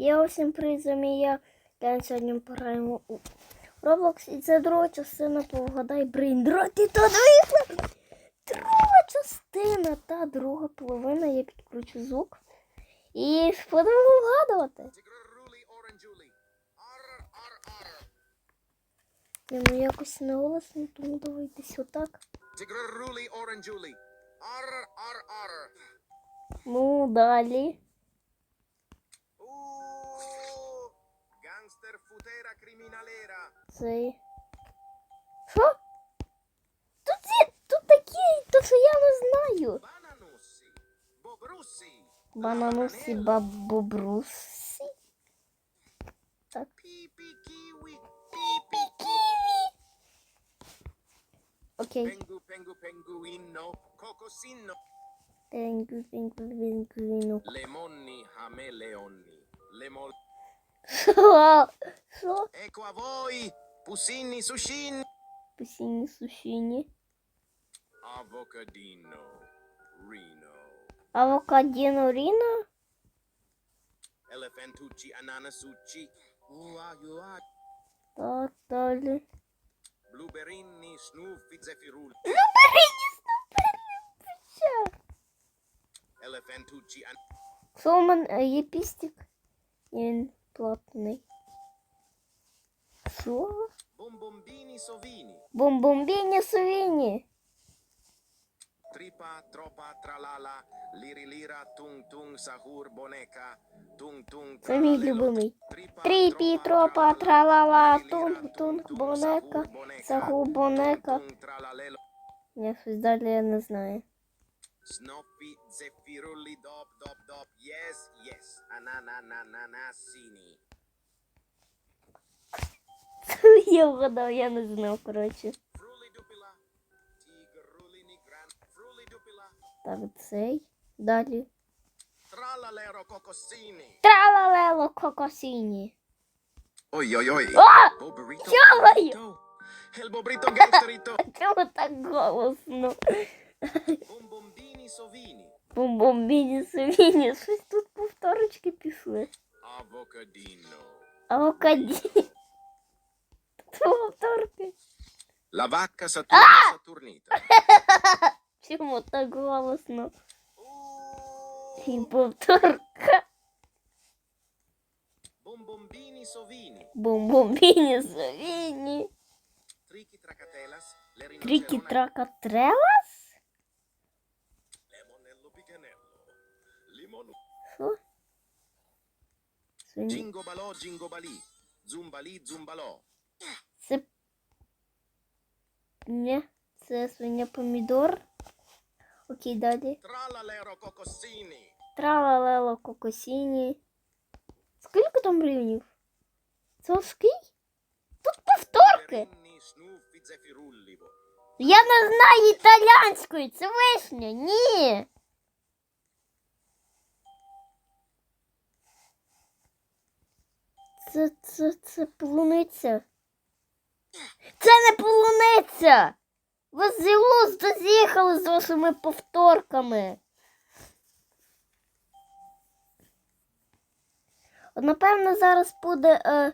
Я усім призом я Ден сьогодні пограємо у Roblox. І це друга частина по вгадай Брейн. Дроти та вийшла! Друга частина та друга половина. Я підкручу звук. І будемо вгадувати. Я ну якось не голосно, тому давайте отак. Ну, далі. Цей. Що? Тут є, тут такі, то що я не знаю. Bananussi. Bobrussi. Бананусі бабобрусі. Так. Pipi kiwi. Pipi Ківі. Окей. Pengu, pengu, penguino. Cocosino. Пенгу, пенгу, пенгуіну. Lemonni, hame, leonni. Lemol. Що? Що? Ecco a voi. Pusini, sushin. Пусіні сушіні. Avocadino. Reno. Авокадіно Ріно? Elephantucci, ananasucci. Ua, ua. Так, далі. Blueberrini, snuffi, zeffirulli. Elephantucci, an- Що у мене є пістик? Він плотний. Що? Бомбомбіні. Tripa, troppa, tralala. Liri, lira, tung, tung, sahur, boneca. Tung, tung, Це мій любимий. Тріпі, тропа, tralala. тралала, tung, бонека. Tung, бонека. Ні, щось далі я не знаю. Snoppi, zeffirulli, dop, dop, dop. Yes, yes. Ananananasini. Я вгадав, я не знав, коротше. Frulli dupila. Tigrulli nigran. Frulli dupila. Так, цей. Далі. Tralalero cocossini. Тралалело кокосіні. Oi, oi, oi. А! Bobrito. Ё-моё! bobrito. El bobrito gangsterito. Чому так голосно? Bombombini sovini. Бомбомбіні сувіні. Щось тут повторочки пішли. Avocadino. Авокаді. Повторки. La vacca Saturno Saturnita. Чому так голосно? І Uh, повторка. bombombini sovini. Бомбомбіні сувіні. Trichi tracatelas. Le Трікі rinocerone. тракатрелас? Lemonello picanello. Limon. Що? Свині. Jingo balò, jingo balì. Це... Ні, це свиня помідор. Окей, далі. Tralalero cocossini. Тралалело кокосіні. Скільки там рівнів? Це? Тут повторки. Я не знаю італійської, це вишня. Ні. Це, це, це полуниця. Це не полуниця. Ви з глузду з'їхали з вашими повторками. Напевно, зараз буде. Е...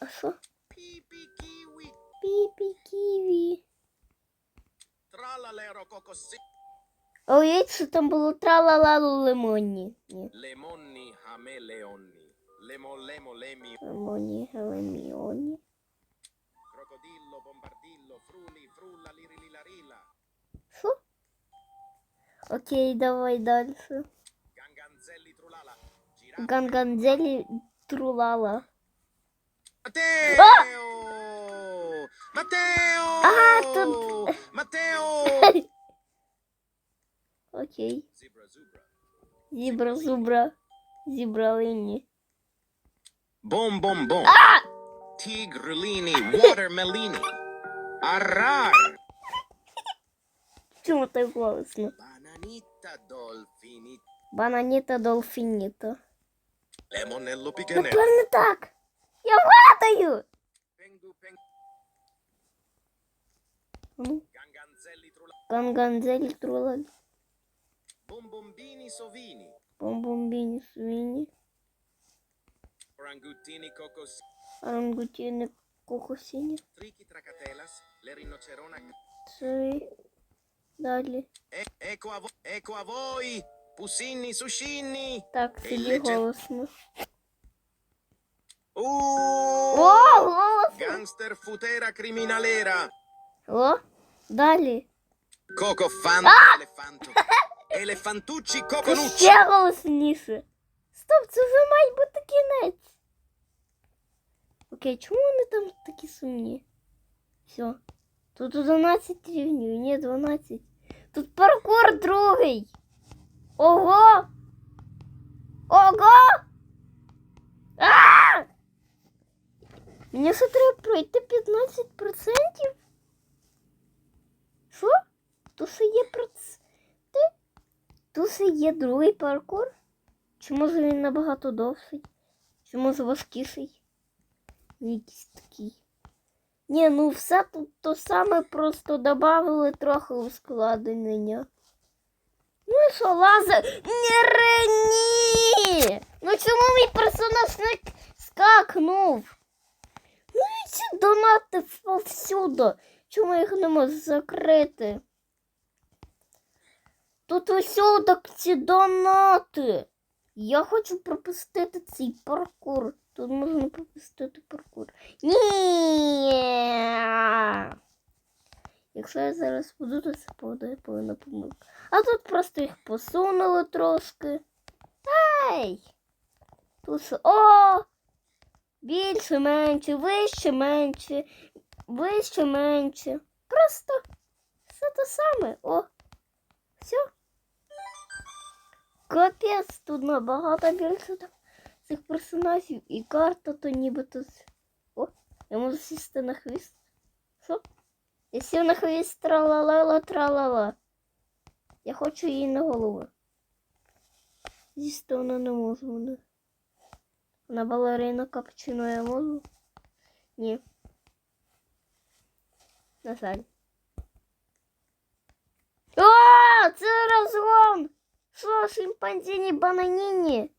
А що? Pipi kiwi. Піпі ківі. Cocossini. А уявіть, що там було тралалалу лимонні. Ні. Lemonni, hame, leonni. Lemo, lemo, lemi. Лимонні, гелеміоні. Окей, давай далі. Ganganzelli, trulala. Giraffe. Ганганзелі трулала. Matteo! Matteo! Ah, тут- Matteo! Окей. Zebra, zebra. Зібра зубра. Зібра лині. Bom, bom, bom. Tigrellini, watermelini. Arrar. Чому так голосно? Bananita, dolfini. Бананіта долфініта. Lemonello, picanello. Напевно так. Я вгадаю. Pengu, pengu. Ну, Ganganzelli, trulala. Ганганзелі трулаль. Bombombini, sovini. Бомбомбіні свині. Orangutini cocos. Орангутіни кокосіні. Trichi tracatelas. Le rinocerona. Три. Далі. E- ecco a voi. Ecco a voi. Pusinni suscinni. Так, Ей, собі лече- голосно. Uh. О, голосно! Gangster futera criminalera. О, далі. Coco fanto elefanto. Elefantucci coconucci. Ще голосніше. Стоп, це вже має бути кінець. Окей, чому вони там такі сумні? Все. Тут 11 рівнів, ні, 12. Тут паркур другий. Ого! Ого! А! Мені ще треба пройти 15%? Що? Тут ще є проц... Тут ще є другий паркур? Чи може він набагато довший? Чи може важкіший? Якийсь такий. Ні, ну все тут то саме просто додали трохи ускладнення. Ну і що, лазер? Ні, ні! Ну чому мій персонаж не скакнув? Ну і ці донати повсюди. Чому їх не можу закрити? Тут усюди ці донати. Я хочу пропустити цей паркур. Тут можна пропустити паркур. Ні. Якщо я зараз буду, то це буде повинна помилка. А тут просто їх посунули трошки. Ей! Тут О! Більше, менше, вище, менше, вище, менше. Просто все те саме. О! Все. Капець, тут набагато більше цих персонажів і карта то нібито. О, я можу сісти на хвіст. Що? Я сів на хвіст тралалала тралала. Я хочу її на голову. Зісти вона не можу. Вона. На балерина капчино я можу? Ні. На жаль. О, це розгон! Що, шимпанзіні бананіні?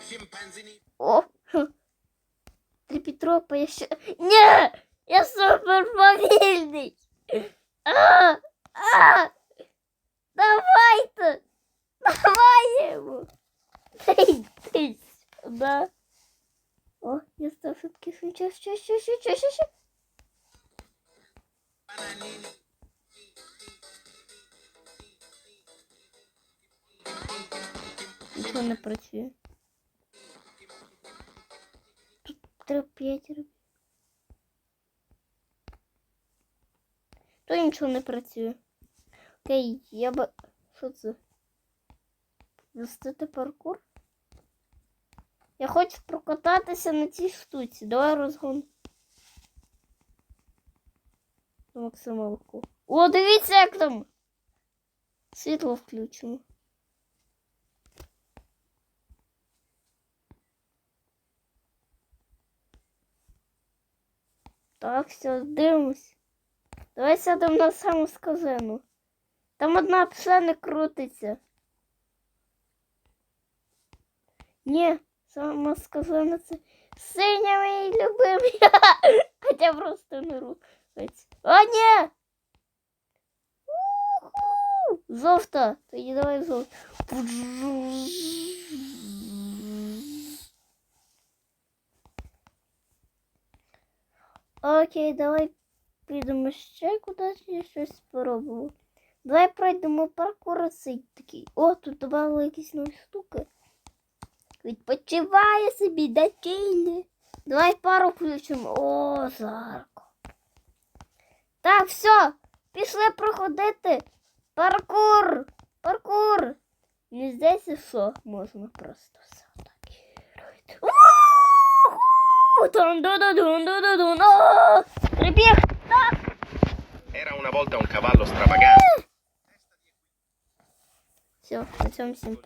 Scimpanzini. О! хм. Трипітропа, я ще... Ні! Я супер повільний! А! А! Давайте! Давай йому! Ей, ти сюди! О, я став швидкішим. Ще, ще, ще, ще, ще, ще, ще. Bananini. Нічого не працює. Треба п'ять робити. То нічого не працює. Окей, я би. Що це? Застити паркур? Я хочу прокататися на цій штуці. Давай розгон. Максималку. О, дивіться, як там. Світло включимо. Так, все, дивимось. Давай сядемо на саму сказену. Там одна пса не крутиться. Ні, сама сказана це синя мій любимий. Хоча просто не рухається. О, ні! Жовта. Тоді давай жовта. Окей, давай підемо ще кудись я щось спробую. Давай пройдемо паркур цей такий. О, тут додали якісь нові штуки. Відпочиває собі до чилі. Давай пару включимо. О, жарко. Так, все, пішли проходити. Паркур! Паркур! Не здається, що можна просто все Тун-ду-ду-дун-ду-ду-дун. О, Прибіг! Так! Era una volta un cavallo stravagante. Все, на цьому всім